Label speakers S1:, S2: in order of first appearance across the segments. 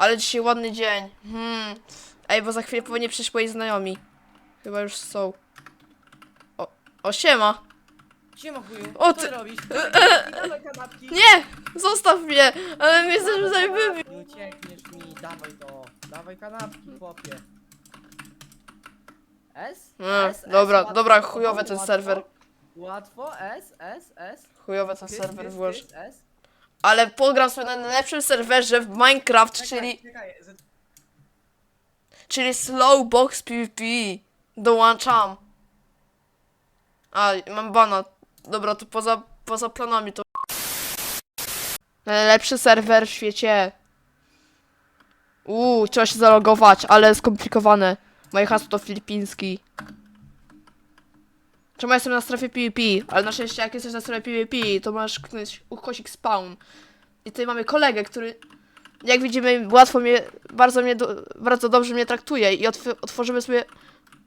S1: Ale dzisiaj ładny dzień. Hmm. Ej, bo za chwilę powinni przyjść moi znajomi. Chyba już są. O, o siema.
S2: Siema chuju,
S1: O,
S2: co
S1: ty-
S2: ty robisz? Dawaj kanapki.
S1: Nie! Zostaw mnie! Ale mnie jesteśmy znajomymi.
S2: Nie uciekniesz mi, dawaj to. Dawaj kanapki, chłopie. S?
S1: E,
S2: S? S?
S1: dobra,
S2: Łatwo,
S1: dobra, chujowy ten
S2: łatwo.
S1: serwer.
S2: Łatwo, S, S, S.
S1: Chujowy ten serwer
S2: kys,
S1: włoż.
S2: kys, S.
S1: Ale pogram sobie na najlepszym serwerze w Minecraft, czyli,
S2: Czekaj,
S1: czyli Slowbox PvP. Dołączam. A, mam bana. Dobra, to poza, poza planami to... Najlepszy serwer w świecie. Uuu, trzeba się zalogować, ale skomplikowane. Moje hasło to filipiński. Czemu jestem na strefie PvP? Ale na szczęście jak jesteś na strefie PvP, to masz kliknąć ukośnik spawn. I tutaj mamy kolegę, który jak widzimy łatwo mnie, bardzo mnie, bardzo dobrze mnie traktuje i otw otworzymy sobie...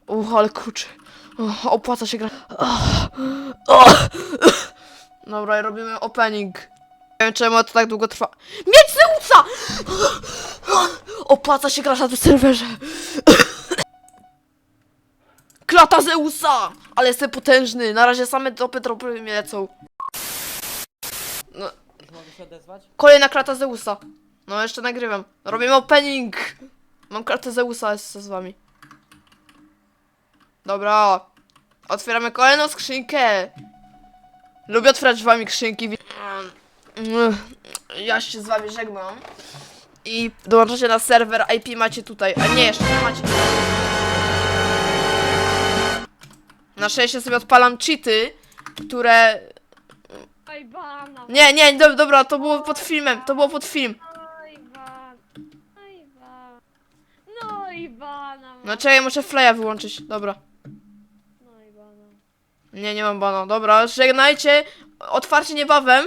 S1: Uch, ale kurczę. Uch, opłaca się gra... Uch, uch. Dobra, robimy opening. Nie wiem czemu to tak długo trwa. Mieć Zeusa! Opłaca się grać na tym serwerze. Klata Zeusa! Ale jestem potężny. Na razie same topy tropy mnie lecą. No,
S2: Mogę się odezwać?
S1: kolejna klata Zeusa. No jeszcze nagrywam. Robimy opening. Mam klatę Zeusa jest z wami. Dobra. Otwieramy kolejną skrzynkę. Lubię otwierać z wami skrzynki. Ja się z wami żegnam. I dołączacie na serwer IP macie tutaj. A nie, jeszcze nie macie. Na szczęście sobie odpalam cheaty, które...
S3: Oj, bana.
S1: Nie, nie, do, dobra, to było pod filmem, to było pod film.
S3: Oj. Oj. No i bana.
S1: No czekaj, muszę flya wyłączyć, dobra.
S3: No i bana.
S1: Nie, nie mam bana, dobra, żegnajcie, otwarcie niebawem.